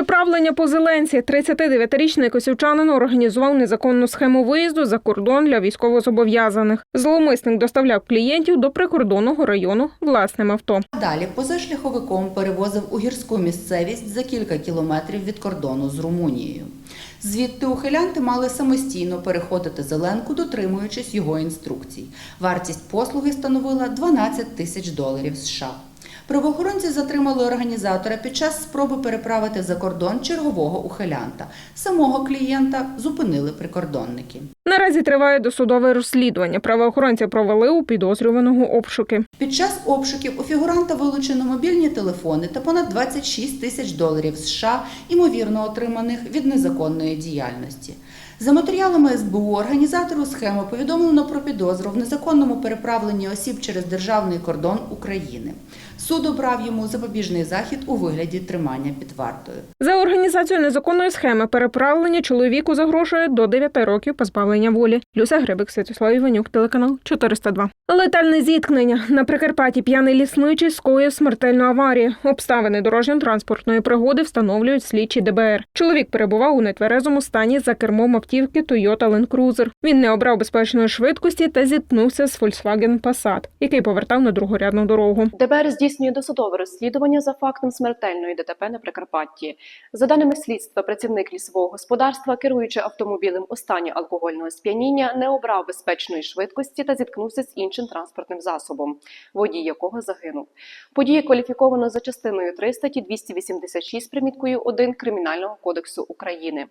Переправлення по Зеленці 39-річний косівчанин організував незаконну схему виїзду за кордон для військовозобов'язаних. Зловмисник доставляв клієнтів до прикордонного району власним авто. Далі позашляховиком перевозив у гірську місцевість за кілька кілометрів від кордону з Румунією. Звідти ухилянти мали самостійно переходити зеленку, дотримуючись його інструкцій. Вартість послуги становила 12 тисяч доларів США. Правоохоронці затримали організатора під час спроби переправити за кордон чергового ухилянта. Самого клієнта зупинили прикордонники. Наразі триває досудове розслідування. Правоохоронці провели у підозрюваного обшуки. Під час обшуків у фігуранта вилучено мобільні телефони та понад 26 тисяч доларів США, ймовірно отриманих від незаконної діяльності. За матеріалами СБУ організатору схеми повідомлено про підозру в незаконному переправленні осіб через державний кордон України. Суд обрав йому запобіжний захід у вигляді тримання під вартою. За організацію незаконної схеми переправлення чоловіку загрожує до 9 років позбавлення волі. Люся Грибик, Святослав Іванюк, телеканал 402. Летальне зіткнення на Прикарпатті п'яний лісничий скоїв смертельну аварію. Обставини дорожньо-транспортної пригоди встановлюють слідчі ДБР. Чоловік перебував у нетверезому стані за кермом автівки Toyota Land Cruiser. Він не обрав безпечної швидкості та зіткнувся з Volkswagen Passat, який повертав на другорядну дорогу. ДБР здійснює досудове розслідування за фактом смертельної ДТП на Прикарпатті. За даними слідства, працівник лісового господарства, керуючи автомобілем у стані алкогольного сп'яніння, не обрав безпечної швидкості та зіткнувся з іншим транспортним засобом, водій якого загинув. Подія кваліфіковано за частиною 3 статті 286 приміткою 1 Кримінального кодексу України.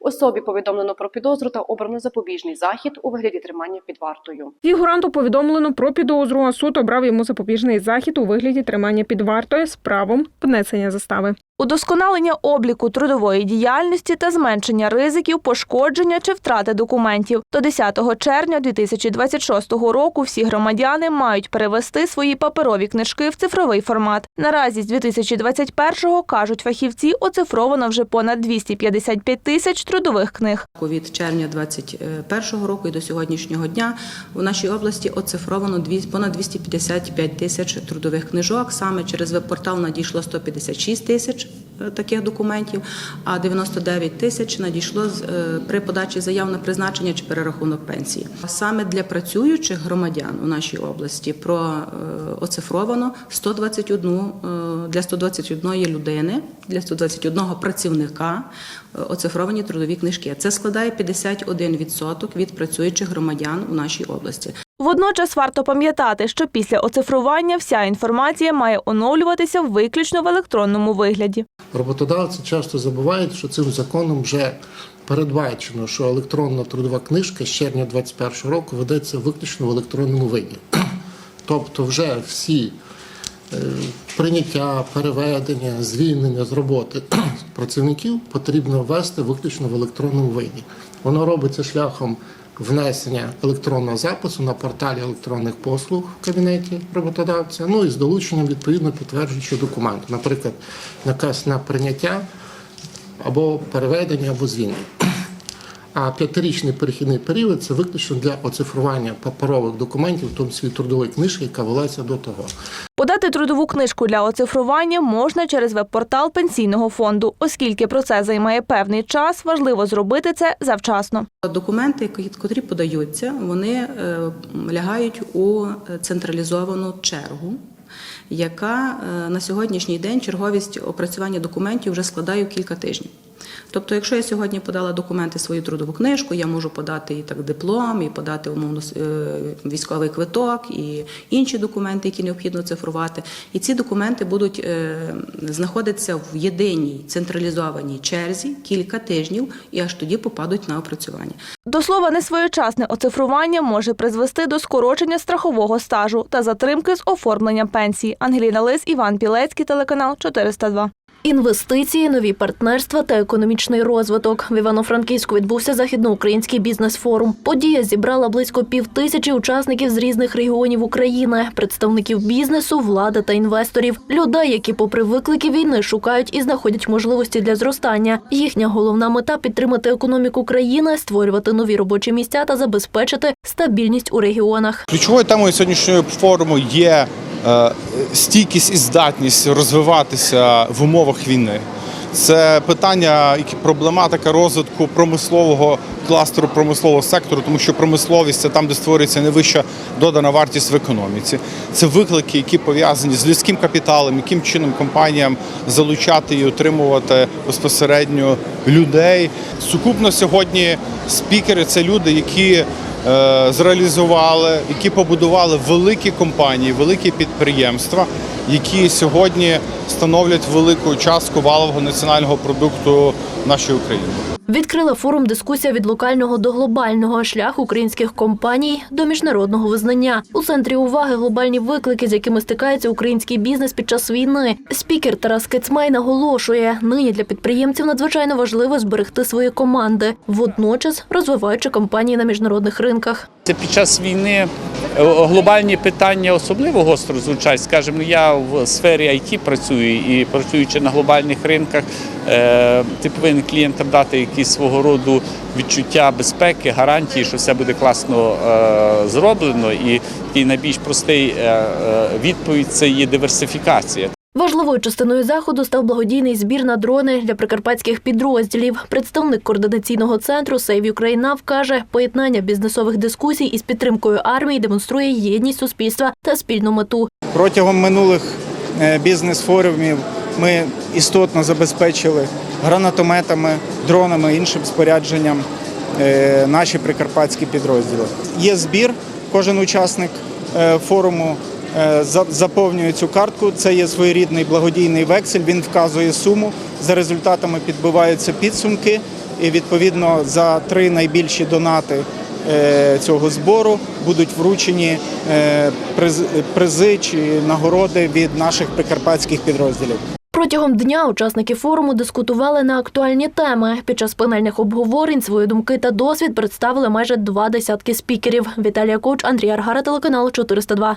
Особі повідомлено про підозру та обрано запобіжний захід у вигляді тримання під вартою. Фігуранту повідомлено про підозру, а суд обрав йому запобіжний захід у вигляді тримання під вартою з правом внесення застави. Удосконалення обліку трудової діяльності та зменшення ризиків пошкодження чи втрати документів. До 10 червня 2026 року всі громадяни мають перевести свої паперові книжки в цифровий формат. Наразі з 2021-го, кажуть фахівці, оцифровано вже понад 255 тисяч трудових книг. Від червня 2021 року і до сьогоднішнього дня в нашій області оцифровано понад 255 тисяч трудових книжок. Саме через веб-портал надійшло 156 тисяч таких документів, а 99 тисяч надійшло е, при подачі заяв на призначення чи перерахунок пенсії. Саме для працюючих громадян у нашій області про е, оцифровано 121 е, для 121 людини, для 121 працівника е, оцифровані трудові книжки. Це складає 51% від працюючих громадян у нашій області. Водночас варто пам'ятати, що після оцифрування вся інформація має оновлюватися виключно в електронному вигляді. Роботодавці часто забувають, що цим законом вже передбачено, що електронна трудова книжка з червня 2021 року ведеться виключно в електронному виді. Тобто, вже всі е, прийняття, переведення, звільнення з роботи працівників потрібно ввести виключно в електронному виді. Воно робиться шляхом внесення електронного запису на порталі електронних послуг в кабінеті роботодавця, ну і з долученням відповідно підтверджуючого документу, наприклад, наказ на прийняття або переведення, або звільнення. А п'ятирічний перехідний період це виключно для оцифрування паперових документів, в тому числі трудової книжки, яка велася до того. Подати трудову книжку для оцифрування можна через веб-портал пенсійного фонду. Оскільки процес займає певний час, важливо зробити це завчасно. Документи, які- подаються, вони е, лягають у централізовану чергу. Яка е, на сьогоднішній день черговість опрацювання документів вже складає кілька тижнів. Тобто, якщо я сьогодні подала документи свою трудову книжку, я можу подати і так диплом, і подати умовно е, військовий квиток, і інші документи, які необхідно цифрувати. І ці документи будуть е, знаходитися в єдиній централізованій черзі кілька тижнів, і аж тоді попадуть на опрацювання. До слова, несвоєчасне оцифрування може призвести до скорочення страхового стажу та затримки з оформленням пенсії. Ангеліна Лис, Іван Пілецький, телеканал 402. Інвестиції, нові партнерства та економічний розвиток. В Івано-Франківську відбувся західноукраїнський бізнес-форум. Подія зібрала близько півтисячі учасників з різних регіонів України, представників бізнесу, влади та інвесторів, людей, які, попри виклики війни, шукають і знаходять можливості для зростання. Їхня головна мета підтримати економіку країни, створювати нові робочі місця та забезпечити стабільність у регіонах. Ключовою темою сьогоднішнього форуму є стійкість і здатність розвиватися в умовах війни. Це питання, проблематика розвитку промислового кластеру, промислового сектору, тому що промисловість це там, де створюється найвища додана вартість в економіці. Це виклики, які пов'язані з людським капіталом, яким чином компаніям залучати і отримувати безпосередньо людей. Сукупно сьогодні спікери це люди, які е, зреалізували, які побудували великі компанії, великі підприємства, які сьогодні становлять велику частку валового національного продукту нашої України. Відкрила форум дискусія від локального до глобального шлях українських компаній до міжнародного визнання. У центрі уваги глобальні виклики, з якими стикається український бізнес під час війни. Спікер Тарас Кицмай наголошує, нині для підприємців надзвичайно важливо зберегти свої команди, водночас розвиваючи компанії на міжнародних ринках. Це під час війни глобальні питання особливо гостро звучать. Скажімо, я в сфері IT працюю і працюючи на глобальних ринках, е, ти повинен клієнтам дати якісь свого роду відчуття безпеки, гарантії, що все буде класно е, зроблено. І такий найбільш простий е, е, відповідь це є диверсифікація. Важливою частиною заходу став благодійний збір на дрони для прикарпатських підрозділів. Представник координаційного центру Save Ukraine Now каже, поєднання бізнесових дискусій із підтримкою армії демонструє єдність суспільства та спільну мету. Протягом минулих е, бізнес-форумів ми істотно забезпечили гранатометами, дронами, іншим спорядженням е, наші прикарпатські підрозділи. Є збір, кожен учасник е, форуму заповнює цю картку. Це є своєрідний благодійний вексель. Він вказує суму. За результатами підбиваються підсумки, і відповідно за три найбільші донати е, цього збору будуть вручені е, призи чи нагороди від наших прикарпатських підрозділів. Протягом дня учасники форуму дискутували на актуальні теми. Під час панельних обговорень свої думки та досвід представили майже два десятки спікерів. Віталія Коч, Андрій Аргара, телеканал 402.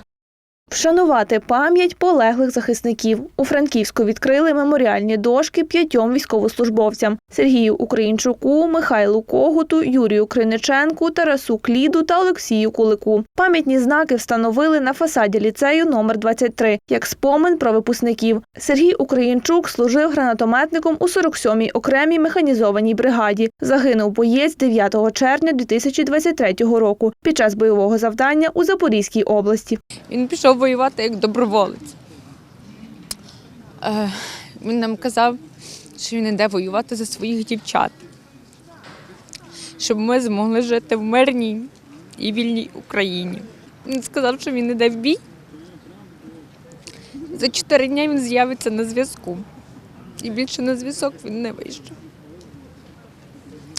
Вшанувати пам'ять полеглих захисників. У Франківську відкрили меморіальні дошки п'ятьом військовослужбовцям: Сергію Українчуку, Михайлу Когуту, Юрію Криниченку, Тарасу Кліду та Олексію Кулику. Пам'ятні знаки встановили на фасаді ліцею номер 23 як спомин про випускників. Сергій Українчук служив гранатометником у 47-й окремій механізованій бригаді. Загинув боєць 9 червня 2023 року під час бойового завдання у Запорізькій області. Він пішов воювати як доброволець. Е, він нам казав, що він йде воювати за своїх дівчат, щоб ми змогли жити в мирній і вільній Україні. Він сказав, що він йде в бій. За чотири дні він з'явиться на зв'язку. І більше на зв'язок він не вийшов.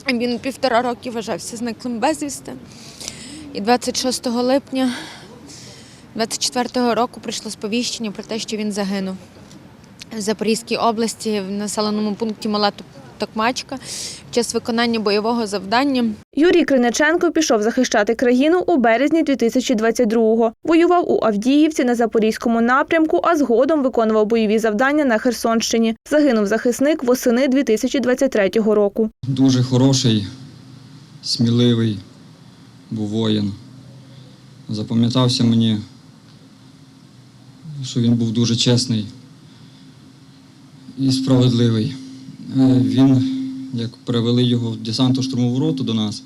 Він півтора роки вважався зниклим безвісти. І 26 липня 24-го року прийшло сповіщення про те, що він загинув в Запорізькій області в населеному пункті Мала Токмачка під час виконання бойового завдання. Юрій Криниченко пішов захищати країну у березні 2022-го. Воював у Авдіївці на Запорізькому напрямку, а згодом виконував бойові завдання на Херсонщині. Загинув захисник восени 2023 року. Дуже хороший, сміливий був воїн. Запам'ятався мені, що він був дуже чесний і справедливий. Е, Він, як перевели його в десанту штурмову роту до нас,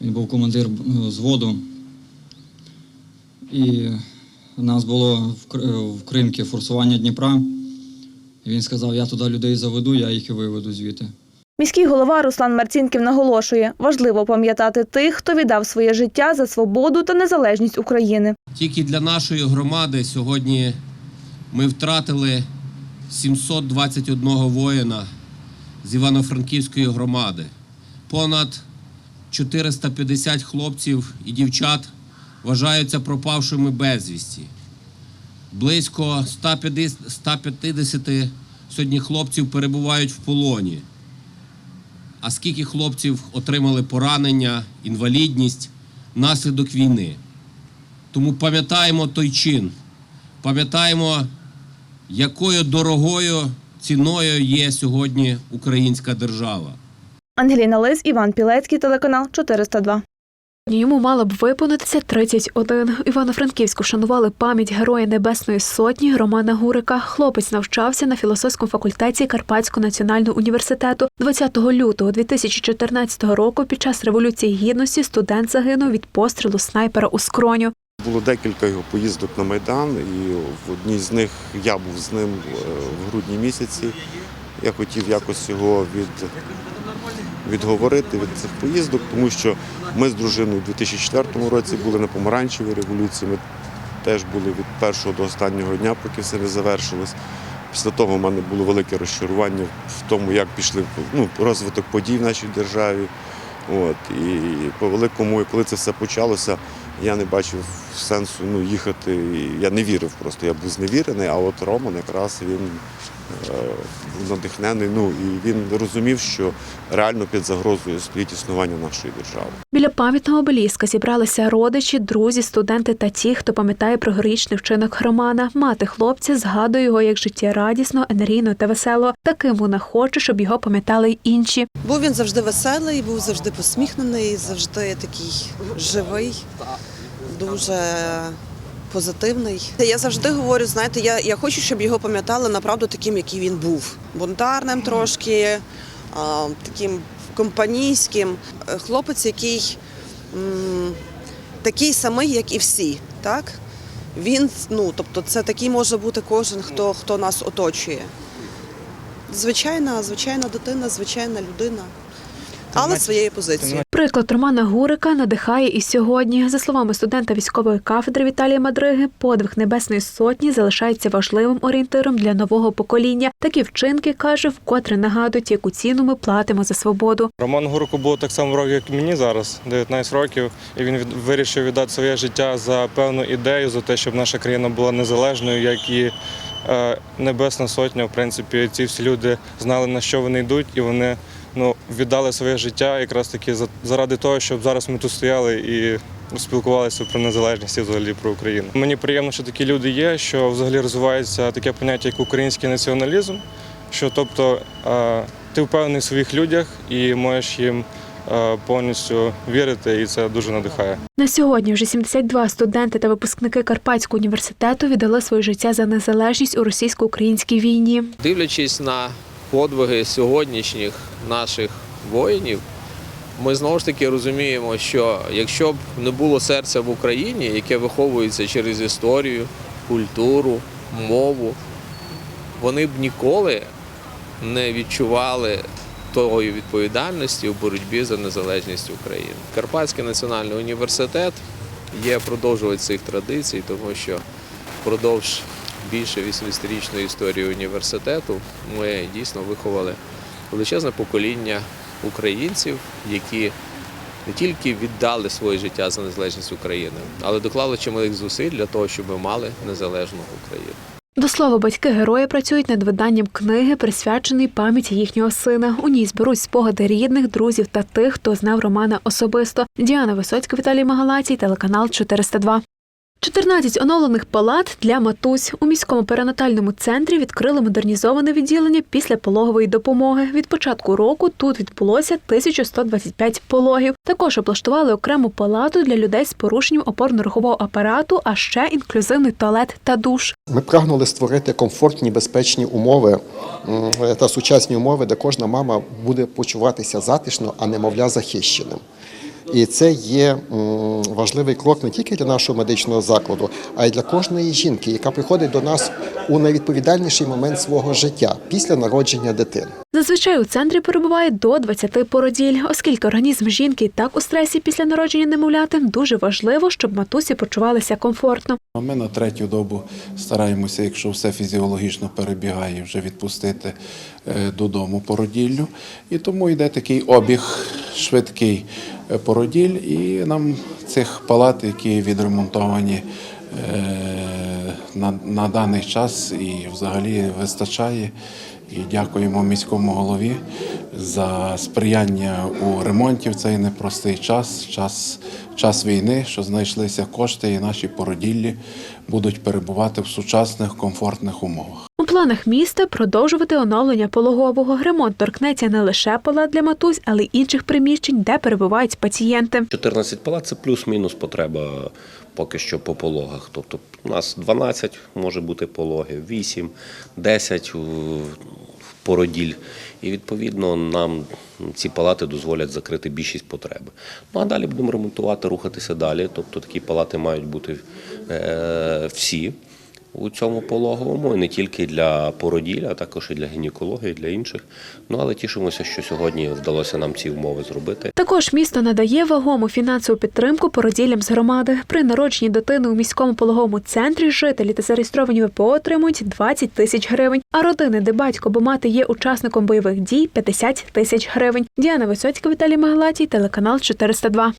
він був командир е, зводу. І у нас було в в Кримці форсування Дніпра. І він сказав, я туди людей заведу, я їх і виведу звідти. Міський голова Руслан Марцінків наголошує, важливо пам'ятати тих, хто віддав своє життя за свободу та незалежність України. Тільки для нашої громади сьогодні ми втратили 721 воїна з Івано-Франківської громади. Понад 450 хлопців і дівчат вважаються пропавшими безвісті. Близько 150 150 сьогодні хлопців перебувають в полоні. А скільки хлопців отримали поранення, інвалідність наслідок війни? Тому пам'ятаємо той чин, пам'ятаємо, якою дорогою ціною є сьогодні українська держава. Ангеліна Лис, Іван Пілецький, телеканал 402. Йому мало б виповнитися 31. У Івано-Франківську вшанували пам'ять Героя Небесної Сотні Романа Гурика. Хлопець навчався на філософському факультеті Карпатського національного університету. 20 лютого 2014 року під час революції гідності студент загинув від пострілу снайпера у скроню. Було декілька його поїздок на Майдан, і в одній з них я був з ним е, в грудні місяці. Я хотів якось його від, відговорити від цих поїздок, тому що ми з дружиною у 2004 році були на помаранчевій революції. Ми теж були від першого до останнього дня, поки все не завершилось. Після того в мене було велике розчарування в тому, як пішли ну, розвиток подій в нашій державі. От, і по великому, коли це все почалося, я не бачив сенсу ну, їхати. Я не вірив просто, я був зневірений, а от Роман якраз він надихнений. Ну, і він розумів, що реально під загрозою стоїть існування нашої держави. Біля пам'ятного обеліска зібралися родичі, друзі, студенти та ті, хто пам'ятає про героїчний вчинок Романа. Мати хлопця згадує його як життєрадісного, енергійного та веселого. Таким вона хоче, щоб його пам'ятали й інші. Був він завжди веселий, був завжди посміхнений, завжди такий живий, дуже позитивний. Я завжди говорю, знаєте, я, я хочу, щоб його пам'ятали направду таким, який він був. Бунтарним трошки, а, таким компанійським. Хлопець, який м, такий самий, як і всі. Так? Він, ну, тобто, це такий може бути кожен, хто, хто нас оточує. Звичайна, звичайна дитина, звичайна людина, але своєю позицією. Приклад Романа Гурика надихає і сьогодні. За словами студента військової кафедри Віталія Мадриги, подвиг Небесної Сотні залишається важливим орієнтиром для нового покоління. Такі вчинки каже, вкотре нагадують, яку ціну ми платимо за свободу. Роман Гурику було так само років, як і мені зараз, 19 років, і він вирішив віддати своє життя за певну ідею, за те, щоб наша країна була незалежною, як і е, Небесна Сотня. В принципі, ці всі люди знали, на що вони йдуть, і вони ну, віддали своє життя якраз таки за- заради того, щоб зараз ми тут стояли і спілкувалися про незалежність і взагалі про Україну. Мені приємно, що такі люди є, що взагалі розвивається таке поняття, як український націоналізм. Що тобто ти впевнений в своїх людях і можеш їм повністю вірити, і це дуже надихає. На сьогодні вже 72 студенти та випускники Карпатського університету віддали своє життя за незалежність у російсько-українській війні. Дивлячись на подвиги сьогоднішніх наших воїнів, ми знову ж таки розуміємо, що якщо б не було серця в Україні, яке виховується через історію, культуру, мову, вони б ніколи не відчували тої відповідальності у боротьбі за незалежність України. Карпатський національний університет є продовжувач цих традицій, тому що впродовж більше 80-річної історії університету ми дійсно виховали величезне покоління українців, які не тільки віддали своє життя за незалежність України, але доклали чималих зусиль для того, щоб ми мали незалежну Україну. До слова, батьки герої працюють над виданням книги, присвяченої пам'яті їхнього сина. У ній зберуть спогади рідних, друзів та тих, хто знав Романа особисто. Діана Висоцька, Віталій Магалацій, телеканал 402. 14 оновлених палат для матусь у міському перинатальному центрі відкрили модернізоване відділення після пологової допомоги. Від початку року тут відбулося 1125 пологів. Також облаштували окрему палату для людей з порушенням опорно-рухового апарату, а ще інклюзивний туалет та душ. Ми прагнули створити комфортні, безпечні умови та сучасні умови, де кожна мама буде почуватися затишно, а немовля захищеним. І це є важливий крок не тільки для нашого медичного закладу, а й для кожної жінки, яка приходить до нас у найвідповідальніший момент свого життя після народження дитини. Зазвичай у центрі перебуває до 20 породіль, оскільки організм жінки так у стресі після народження немовляти дуже важливо, щоб матусі почувалися комфортно. Ми на третю добу стараємося, якщо все фізіологічно перебігає, вже відпустити е, додому породіллю. І тому йде такий обіг швидкий породіль, і нам цих палат, які відремонтовані е, на, на даний час і взагалі вистачає. І дякуємо міському голові за сприяння у ремонті в цей непростий час, час, час війни, що знайшлися кошти, і наші породіллі будуть перебувати в сучасних комфортних умовах. Планах міста продовжувати оновлення пологового. Ремонт торкнеться не лише палат для матусь, але й інших приміщень, де перебувають пацієнти. 14 палат це плюс-мінус потреба поки що по пологах. Тобто у нас 12 може бути пологи, 8, 10 в породіль. І відповідно нам ці палати дозволять закрити більшість потреби. Ну а далі будемо ремонтувати, рухатися далі. Тобто такі палати мають бути е, всі у цьому пологовому, і не тільки для породілля, а також і для гінекології, і для інших. Ну але тішимося, що сьогодні вдалося нам ці умови зробити. Також місто надає вагому фінансову підтримку породіллям з громади. При народженні дитини у міському пологовому центрі жителі та зареєстровані ВПО отримують 20 тисяч гривень, а родини, де батько або мати є учасником бойових дій 50 тисяч гривень. Діана Висоцька, Віталій Магалатій, телеканал 402.